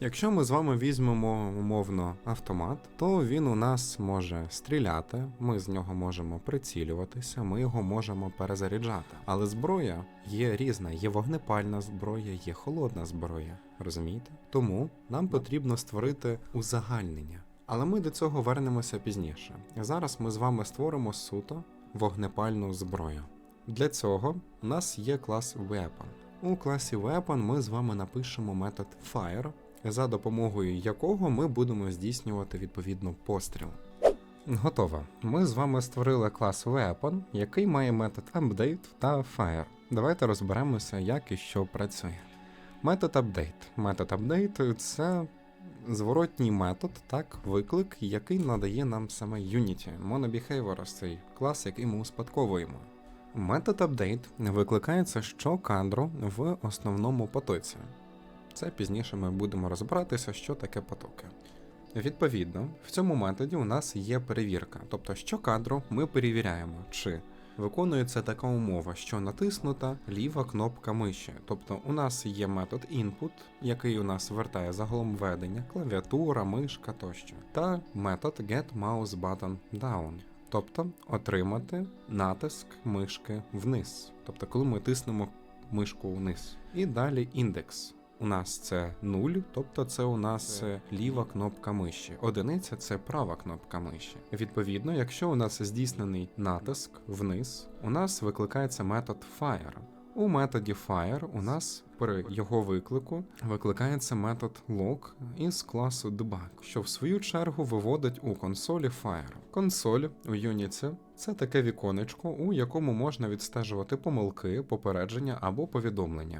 Якщо ми з вами візьмемо умовно автомат, то він у нас може стріляти, ми з нього можемо прицілюватися, ми його можемо перезаряджати. Але зброя є різна, є вогнепальна зброя, є холодна зброя. Розумієте? Тому нам потрібно створити узагальнення. Але ми до цього вернемося пізніше. Зараз ми з вами створимо суто вогнепальну зброю. Для цього у нас є клас Weapon. У класі Weapon ми з вами напишемо метод Fire, за допомогою якого ми будемо здійснювати відповідно постріл. Готово. Ми з вами створили клас Weapon, який має метод Update та Fire. Давайте розберемося, як і що працює. Метод Update. Метод Update це зворотній метод, так, виклик, який надає нам саме Unity, MonoBehavior, цей клас, який ми успадковуємо. Метод Update викликається щокадру в основному потоці. Це пізніше ми будемо розбиратися, що таке потоки. Відповідно, в цьому методі у нас є перевірка, тобто щокадру ми перевіряємо, чи виконується така умова, що натиснута ліва кнопка миші. Тобто у нас є метод input, який у нас вертає загалом ведення, клавіатура, мишка тощо, та метод getMouseButton down. Тобто отримати натиск мишки вниз. Тобто, коли ми тиснемо мишку вниз. І далі індекс. У нас це 0, тобто це у нас е, ліва кнопка миші. Одиниця це права кнопка миші. Відповідно, якщо у нас здійснений натиск вниз, у нас викликається метод fire. У методі fire у нас при його виклику викликається метод log із класу debug, що в свою чергу виводить у консолі fire. Консоль у Unity – це таке віконечко, у якому можна відстежувати помилки, попередження або повідомлення.